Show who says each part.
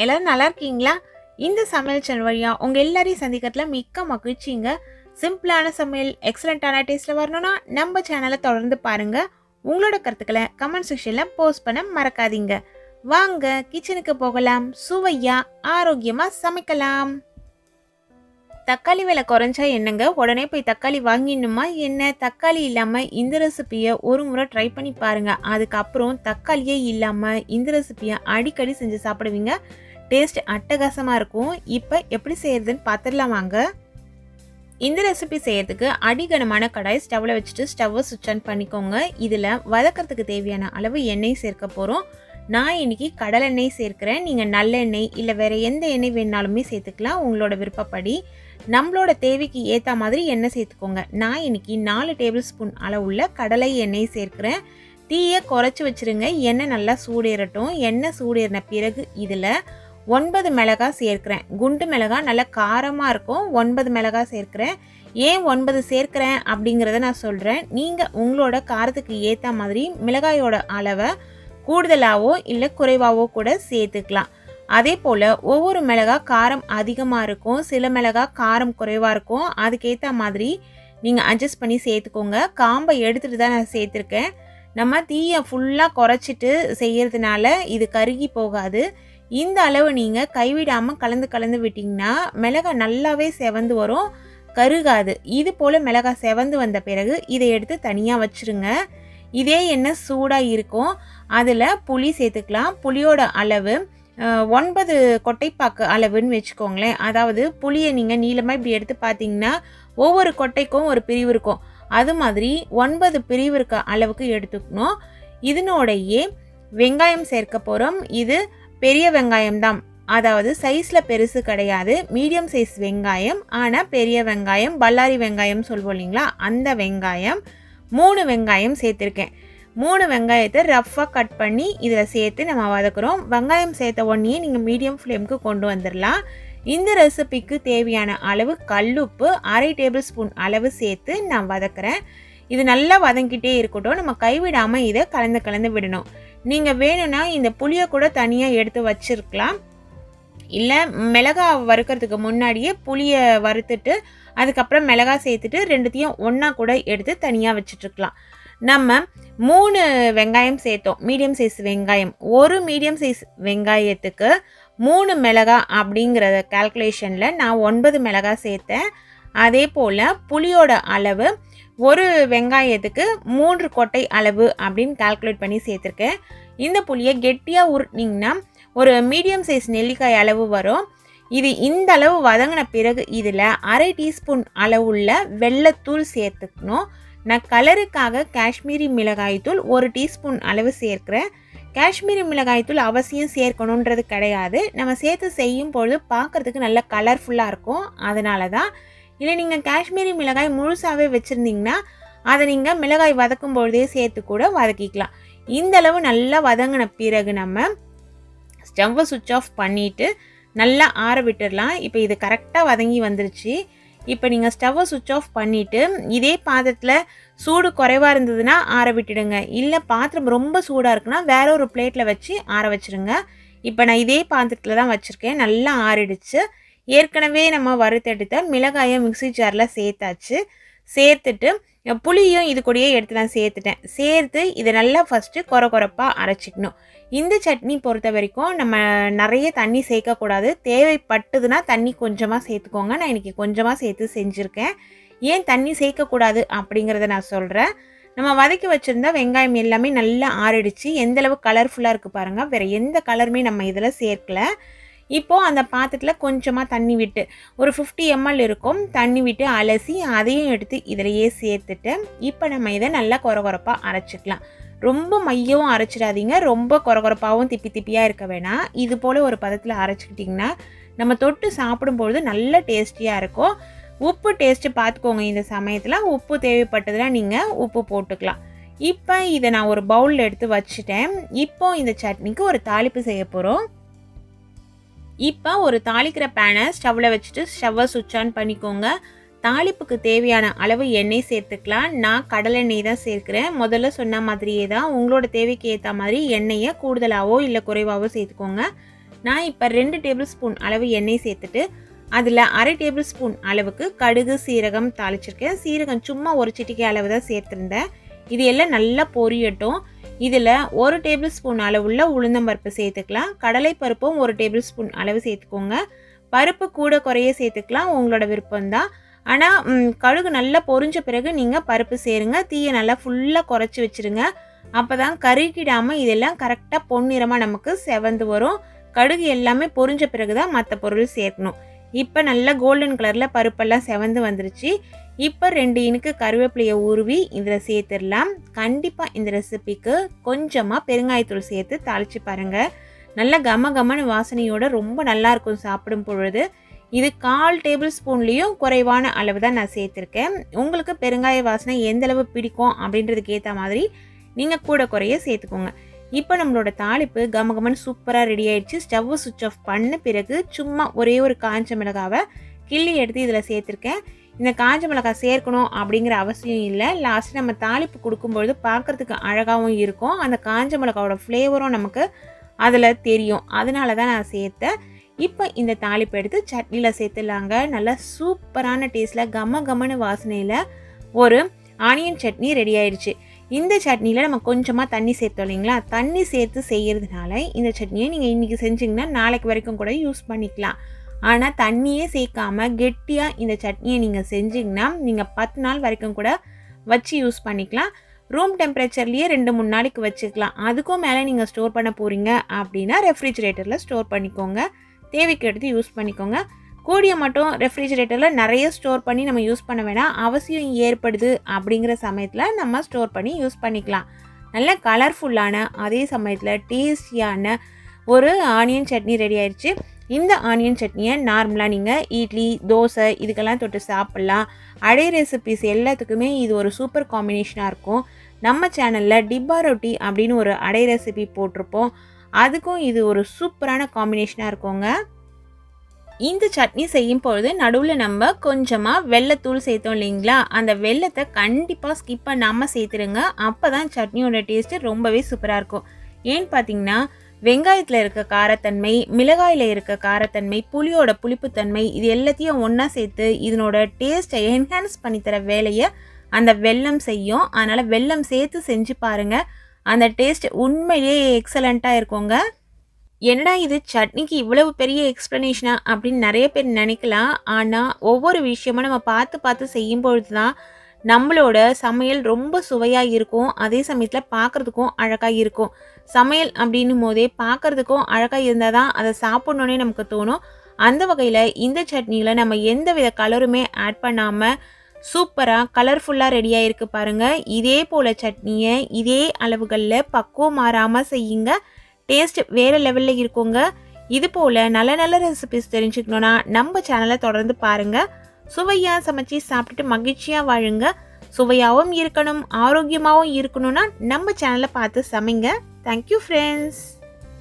Speaker 1: எல்லோரும் நல்லா இருக்கீங்களா? இந்த சமையல் சேனல் வழியாக உங்கள் எல்லாரையும் சந்திக்கிறதுல மிக்க மகிழ்ச்சிங்க. சிம்பிளான சமையல் எக்ஸலண்ட்டான டேஸ்ட்டில் வரணும்னா நம்ம சேனலை தொடர்ந்து பாருங்கள் உங்களோட கருத்துக்களை கமெண்ட் செக்ஷனில் போஸ்ட் பண்ண மறக்காதீங்க. வாங்க கிச்சனுக்கு போகலாம். சுவையாக ஆரோக்கியமாக சமைக்கலாம். தக்காளி விலை குறைஞ்சா என்னங்க? உடனே போய் தக்காளி வாங்கிடணுமா என்ன? தக்காளி இல்லாமல் இந்த ரெசிபியை ஒரு முறை ட்ரை பண்ணி பாருங்கள் அதுக்கப்புறம் தக்காளியே இல்லாமல் இந்த ரெசிபியை அடிக்கடி செஞ்சு சாப்பிடுவீங்க. டேஸ்ட் அட்டகாசமாக இருக்கும். இப்போ எப்படி செய்கிறதுன்னு பார்த்துடலாம் வாங்க. இந்த ரெசிபி செய்கிறதுக்கு அடிகனமான கடாய் ஸ்டவ்வில் வச்சுட்டு ஸ்டவ்வை சுவிட்ச் ஆன் பண்ணிக்கோங்க. இதில் வதக்கிறதுக்கு தேவையான அளவு எண்ணெய் சேர்க்க போகிறோம் நான் இன்னைக்கு கடலெண்ணெய் சேர்க்கிறேன். நீங்கள் நல்லெண்ணெய் இல்லை வேறு எந்த எண்ணெய் வேணாலுமே சேர்த்துக்கலாம். உங்களோட விருப்பப்படி. நம்மளோட தேவைக்கு ஏற்ற மாதிரி எண்ணெய் சேர்த்துக்கோங்க. நான் இன்னைக்கு நாலு டேபிள் ஸ்பூன் அளவுள்ள கடலை எண்ணெய் சேர்க்குறேன். தீயை குறைச்சி வச்சுருங்க. எண்ணெய் நல்லா சூடேறட்டும். எண்ணெய் சூடேறின பிறகு இதில் ஒன்பது மிளகாய் சேர்க்கிறேன். குண்டு மிளகாய் நல்லா காரமாக இருக்கும். ஒன்பது மிளகாய் சேர்க்கிறேன். ஏன் ஒன்பது சேர்க்கிறேன் அப்படிங்கிறத நான் சொல்கிறேன் நீங்கள் உங்களோட காரத்துக்கு ஏற்ற மாதிரி மிளகாயோட அளவை கூடுதலாகவோ இல்லை குறைவாகவோ கூட சேர்த்துக்கலாம். அதே போல் ஒவ்வொரு மிளகா காரம் அதிகமாக இருக்கும். சில மிளகா காரம் குறைவாக இருக்கும். அதுக்கேற்ற மாதிரி நீங்கள் அட்ஜஸ்ட் பண்ணி சேர்த்துக்கோங்க. காம்பை எடுத்துகிட்டு தான் நான் சேர்த்துருக்கேன். நம்ம தீயை ஃபுல்லாக குறைச்சிட்டு செய்கிறதுனால இது கருகி போகாது. இந்த அளவு நீங்கள் கைவிடாமல் கலந்து கலந்து விட்டிங்கன்னா மிளகா நல்லாவே செவந்து வரும். கருகாது. இது போல் மிளகாய் செவந்து வந்த பிறகு இதை எடுத்து தனியாக வச்சுருங்க. இதே எண்ணெய் சூடாக இருக்கும். அதில் புளி சேர்த்துக்கலாம். புளியோட அளவு ஒன்பது கொட்டைப்பாக்கு அளவுன்னு வச்சுக்கோங்களேன். அதாவது புளியை நீங்கள் நீளமாக இப்படி எடுத்து பார்த்தீங்கன்னா ஒவ்வொரு கொட்டைக்கும் ஒரு பிரிவு இருக்கும். அது மாதிரி ஒன்பது பிரிவு இருக்க அளவுக்கு எடுத்துக்கணும். இதனோடையே வெங்காயம் சேர்க்க போகிறோம் இது பெரிய வெங்காயம் தான். அதாவது சைஸில் பெருசு கிடையாது. மீடியம் சைஸ் வெங்காயம் ஆனால் பெரிய வெங்காயம் பல்லாரி வெங்காயம் சொல்வோம் இல்லைங்களா? அந்த வெங்காயம் மூணு வெங்காயம் சேர்த்துருக்கேன். மூணு வெங்காயத்தை ரஃப்பாக கட் பண்ணி இதில் சேர்த்து நம்ம வதக்குறோம். வெங்காயம் சேர்த்த உடனே நீங்கள் மீடியம் ஃப்ளேமுக்கு கொண்டு வந்துடலாம் இந்த ரெசிபிக்கு தேவையான அளவு கல்லுப்பு அரை டேபிள் ஸ்பூன் அளவு சேர்த்து நான் வதக்குறேன். இது நல்லா வதங்கிட்டே இருக்கட்டும். நம்ம கைவிடாமல் இதை கலந்து கலந்து விடணும். நீங்கள் வேணும்னா இந்த புளியை கூட தனியாக எடுத்து வச்சிருக்கலாம். இல்லை மிளகா வறுக்கிறதுக்கு முன்னாடியே புளியை வறுத்துட்டு அதுக்கப்புறம் மிளகா சேர்த்துட்டு ரெண்டுத்தையும் ஒன்றா கூட எடுத்து தனியாக வச்சுட்ருக்கலாம் நம்ம மூணு வெங்காயம் சேர்த்தோம். மீடியம் சைஸ் வெங்காயம். ஒரு மீடியம் சைஸ் வெங்காயத்துக்கு மூணு மிளகா அப்படிங்கிற கால்குலேஷனில் நான் ஒன்பது மிளகா சேர்த்தேன். அதே போல் புளியோட அளவு ஒரு வெங்காயத்துக்கு மூன்று கொட்டை அளவு அப்படின்னு கால்குலேட் பண்ணி சேர்த்துருக்கேன். இந்த புளியை கெட்டியாக உருட்டினீங்கன்னா ஒரு மீடியம் சைஸ் நெல்லிக்காய் அளவு வரும். இது இந்த அளவு வதங்கின பிறகு இதில் அரை டீஸ்பூன் அளவுள்ள வெள்ளைத்தூள் சேர்த்துக்கணும். நான் கலருக்காக காஷ்மீரி மிளகாய்த்தூள் ஒரு டீஸ்பூன் அளவு சேர்க்குறேன். காஷ்மீரி மிளகாய்த்தூள் அவசியம் சேர்க்கணுன்றது கிடையாது. நம்ம சேர்த்து செய்யும் பொழுது பார்க்குறதுக்கு நல்ல கலர்ஃபுல்லாக இருக்கும். அதனால தான் இல்லை நீங்கள் காஷ்மீரி மிளகாய் முழுசாகவே வச்சுருந்தீங்கன்னா அதை நீங்கள் மிளகாய் வதக்கும் பொழுதே சேர்த்து கூட வதக்கிக்கலாம். இந்த அளவு நல்லா வதங்கின பிறகு நம்ம ஸ்டவ்வை சுவிட்ச் ஆஃப் பண்ணிவிட்டு நல்லா ஆற விட்டுடலாம். இப்போ இது கரெக்டாக வதங்கி வந்துருச்சு. இப்போ நீங்கள் ஸ்டவ்வை சுவிட்ச் ஆஃப் பண்ணிவிட்டு இதே பாத்திரத்தில் சூடு குறைவாக இருந்ததுன்னா ஆற விட்டுடுங்க. இல்லை பாத்திரம் ரொம்ப சூடாக இருக்குன்னா வேற ஒரு பிளேட்டில் வச்சு ஆற வச்சுருங்க. இப்போ நான் இதே பாத்திரத்தில் தான் வச்சுருக்கேன். நல்லா ஆறிடுச்சு. ஏற்கனவே நம்ம வறுத்தெடுத்த மிளகாயை மிக்ஸி ஜாரில் சேர்த்தாச்சு. சேர்த்துட்டு புளியும் இது கூடயே எடுத்து நான் சேர்த்துட்டேன். சேர்த்து இதை நல்லா ஃபஸ்ட்டு கொர கொரப்பாக அரைச்சிக்கணும். இந்த சட்னி பொறுத்த வரைக்கும் நம்ம நிறைய தண்ணி சேர்க்கக்கூடாது. தேவைப்பட்டதுன்னா தண்ணி கொஞ்சமாக சேர்த்துக்கோங்க. நான் இன்றைக்கி கொஞ்சமாக சேர்த்து செஞ்சுருக்கேன். ஏன் தண்ணி சேர்க்கக்கூடாது அப்படிங்கிறத நான் சொல்கிறேன் நம்ம வதக்கி வச்சுருந்தா வெங்காயம் எல்லாமே நல்லா ஆறிடுச்சு. எந்தளவு கலர்ஃபுல்லாக இருக்குது பாருங்கள் வேறு எந்த கலருமே நம்ம இதில் சேர்க்கல. இப்போது அந்த பாத்திரத்தில் கொஞ்சமாக தண்ணி விட்டு ஒரு ஃபிஃப்டி எம்எல் இருக்கும் தண்ணி விட்டு அலசி அதையும் எடுத்து இதிலையே சேர்த்துட்டு இப்போ நம்ம இதை நல்லா குறகுறப்பாக அரைச்சிக்கலாம். ரொம்ப மையவும் அரைச்சிடாதீங்க ரொம்ப குறகுறப்பாகவும் திப்பி திப்பியாக இருக்க வேணாம். இது போல் ஒரு பதத்தில் அரைச்சிக்கிட்டிங்கன்னா நம்ம தொட்டு சாப்பிடும்பொழுது நல்ல டேஸ்டியாக இருக்கும். உப்பு டேஸ்ட்டு பார்த்துக்கோங்க இந்த சமயத்தில் உப்பு தேவைப்பட்டதுன்னா நீங்கள் உப்பு போட்டுக்கலாம். இப்போ இதை நான் ஒரு பவுலில் எடுத்து வச்சுட்டேன். இப்போ இந்த சட்னிக்கு ஒரு தாளிப்பு செய்ய போகிறோம் இப்போ ஒரு தாளிக்கிற பேனை ஸ்டவ்வில் வச்சுட்டு ஸ்டவ்வை சுவிட்ச் ஆன் பண்ணிக்கோங்க. தாளிப்புக்கு தேவையான அளவு எண்ணெய் சேர்த்துக்கலாம். நான் கடலெண்ணெய் தான் சேர்க்குறேன். முதல்ல சொன்ன மாதிரியே தான் உங்களோட தேவைக்கு ஏற்ற மாதிரி எண்ணெயை கூடுதலாகவோ இல்லை குறைவாகவோ சேர்த்துக்கோங்க. நான் இப்போ ரெண்டு டேபிள் ஸ்பூன் அளவு எண்ணெய் சேர்த்துட்டு அதில் அரை டேபிள் ஸ்பூன் அளவுக்கு கடுகு சீரகம் தாளிச்சிருக்கேன். சீரகம் சும்மா ஒரு சிட்டிக்கை அளவு தான் சேர்த்துருந்தேன். இது எல்லாம் நல்லா பொரியட்டும். இதில் ஒரு டேபிள் ஸ்பூன் அளவுள்ள உளுந்தம்பருப்பு சேர்த்துக்கலாம். கடலை பருப்பும் ஒரு டேபிள் ஸ்பூன் அளவு சேர்த்துக்கோங்க. பருப்பு கூட குறைய சேர்த்துக்கலாம். உங்களோட விருப்பம்தான். ஆனால் கடுகு நல்லா பொரிஞ்ச பிறகு நீங்கள் பருப்பு சேருங்க. தீயை நல்லா ஃபுல்லாக குறைச்சி வச்சுருங்க. அப்போ தான் கருகிடாமல் இதெல்லாம் கரெக்டாக பொன்னிறமாக நமக்கு செவந்து வரும். கடுகு எல்லாமே பொரிஞ்ச பிறகு தான் மற்ற பொருள் சேர்க்கணும். இப்போ நல்லா கோல்டன் கலரில் பருப்பெல்லாம் செவந்து வந்துருச்சு. இப்போ ரெண்டு இனுக்கு கருவேப்பிலையை உருவி இதில் சேர்த்துடலாம். கண்டிப்பாக இந்த ரெசிபிக்கு கொஞ்சமாக பெருங்காயத்தூள் சேர்த்து தாளித்து பாருங்கள் நல்ல கம கமன வாசனையோடு ரொம்ப நல்லா இருக்கும் சாப்பிடும் பொழுது. இது கால் டேபிள் ஸ்பூன்லேயும் குறைவான அளவு தான் நான் சேர்த்துருக்கேன். உங்களுக்கு பெருங்காய வாசனை எந்த அளவு பிடிக்கும் அப்படின்றதுக்கு ஏற்ற மாதிரி நீங்கள் கூட குறைய சேர்த்துக்கோங்க. இப்போ நம்மளோட தாளிப்பு கமகமன் சூப்பராக ரெடி ஆயிடுச்சு. ஸ்டவ் சுவிட்ச் ஆஃப் பண்ண பிறகு சும்மா ஒரே ஒரு காஞ்ச மிளகாவை கிள்ளி எடுத்து இதில் சேர்த்துருக்கேன். இந்த காஞ்ச மிளகாய் சேர்க்கணும் அப்படிங்கிற அவசியம் இல்லை. லாஸ்ட் நம்ம தாளிப்பு கொடுக்கும்பொழுது பார்க்குறதுக்கு அழகாகவும் இருக்கும். அந்த காஞ்ச மிளகாவோட ஃப்ளேவரும் நமக்கு அதில் தெரியும். அதனால தான் நான் சேர்த்தேன். இப்போ இந்த தாளிப்பு எடுத்து சட்னியில் சேர்த்துலாங்க நல்லா சூப்பரான டேஸ்ட்டில் கம கமனு வாசனையில் ஒரு ஆனியன் சட்னி ரெடி ஆயிடுச்சு. இந்த சட்னியில் நம்ம கொஞ்சமாக தண்ணி சேர்த்தோம் இல்லைங்களா? தண்ணி சேர்த்து செய்கிறதுனால இந்த சட்னியை நீங்கள் இன்றைக்கி செஞ்சிங்கன்னா நாளைக்கு வரைக்கும் கூட யூஸ் பண்ணிக்கலாம். ஆனால் தண்ணியே சேர்க்காம கெட்டியாக இந்த சட்னியை நீங்கள் செஞ்சிங்கன்னா நீங்கள் பத்து நாள் வரைக்கும் கூட வச்சு யூஸ் பண்ணிக்கலாம். ரூம் டெம்பரேச்சர்லேயே ரெண்டு மூணு நாளைக்கு வச்சுக்கலாம். அதுக்கும் மேலே நீங்கள் ஸ்டோர் பண்ண போகிறீங்க அப்படின்னா ரெஃப்ரிஜிரேட்டரில் ஸ்டோர் பண்ணிக்கோங்க. தேவைக்கு எடுத்து யூஸ் பண்ணிக்கோங்க. கூடிய மட்டும் ரெஃப்ரிஜிரேட்டரில் நிறைய ஸ்டோர் பண்ணி நம்ம யூஸ் பண்ண வேணாம். அவசியம் ஏற்படுது அப்படிங்கிற சமயத்தில் நம்ம ஸ்டோர் பண்ணி யூஸ் பண்ணிக்கலாம். நல்ல கலர்ஃபுல்லான அதே சமயத்தில் டேஸ்டியான ஒரு ஆனியன் சட்னி ரெடி ஆயிடுச்சு இந்த ஆனியன் சட்னியை நார்மலாக நீங்கள் இட்லி தோசை இதுக்கெல்லாம் தொட்டு சாப்பிட்லாம். அடை ரெசிபிஸ் எல்லாத்துக்குமே இது ஒரு சூப்பர் காம்பினேஷனாக இருக்கும். நம்ம சேனலில் டிப்பா ரொட்டி அப்படின்னு ஒரு அடை ரெசிபி போட்டிருப்போம். அதுக்கும் இது ஒரு சூப்பரான காம்பினேஷனாக இருக்குங்க. இந்த சட்னி செய்யும் பொழுது நடுவில் நம்ம கொஞ்சமாக வெள்ளத்தூள் சேர்த்தோம் இல்லைங்களா? அந்த வெள்ளத்தை கண்டிப்பாக ஸ்கிப் பண்ணாமல் சேர்த்துருங்க. அப்போ தான் சட்னியோட டேஸ்ட்டு ரொம்பவே சூப்பராக இருக்கும். ஏன்னு பார்த்தீங்கன்னா வெங்காயத்தில் இருக்க காரத்தன்மை மிளகாயில் இருக்க காரத்தன்மை புளியோட புளிப்புத்தன்மை இது எல்லாத்தையும் ஒன்றா சேர்த்து இதனோட டேஸ்ட்டை என்ஹான்ஸ் பண்ணித்தர வேலையை அந்த வெல்லம் செய்யும். அதனால் வெல்லம் சேர்த்து செஞ்சு பாருங்கள் அந்த டேஸ்ட் உண்மையிலேயே எக்ஸலண்ட்டாக இருக்குங்க. என்னடா இது? சட்னிக்கு இவ்வளவு பெரிய எக்ஸ்ப்ளனேஷனா அப்படின்னு நிறைய பேர் நினைக்கலாம். ஆனால் ஒவ்வொரு விஷயமும் நம்ம பார்த்து பார்த்து செய்யும்பொழுது தான் நம்மளோட சமையல் ரொம்ப சுவையாக இருக்கும். அதே சமயத்தில் பார்க்குறதுக்கும் அழகாக இருக்கும். சமையல் அப்படின்னும் போதே பார்க்குறதுக்கும் அழகாக இருந்தால் தான் அதை சாப்பிட்ணுன்னே நமக்கு தோணும். அந்த வகையில் இந்த சட்னியில் நம்ம எந்த வித கலருமே ஆட் பண்ணாமல் சூப்பராக கலர்ஃபுல்லாக ரெடியாக இருக்குது பாருங்கள் இதே போல் சட்னியை இதே அளவுகளில் பக்குவம் மாறாமல் செய்யுங்க. டேஸ்ட் வேறு லெவலில் இருக்குங்க. இது போல் நல்ல நல்ல ரெசிபிஸ் தெரிஞ்சுக்கணுன்னா நம்ம சேனலை தொடர்ந்து பாருங்கள் சுவையாக சமைச்சு சாப்பிட்டுட்டு மகிழ்ச்சியாக வாழுங்க. சுவையாகவும் இருக்கணும் ஆரோக்கியமாகவும் இருக்கணும்னா நம்ம சேனலை பார்த்து சமைங்க. Thank you friends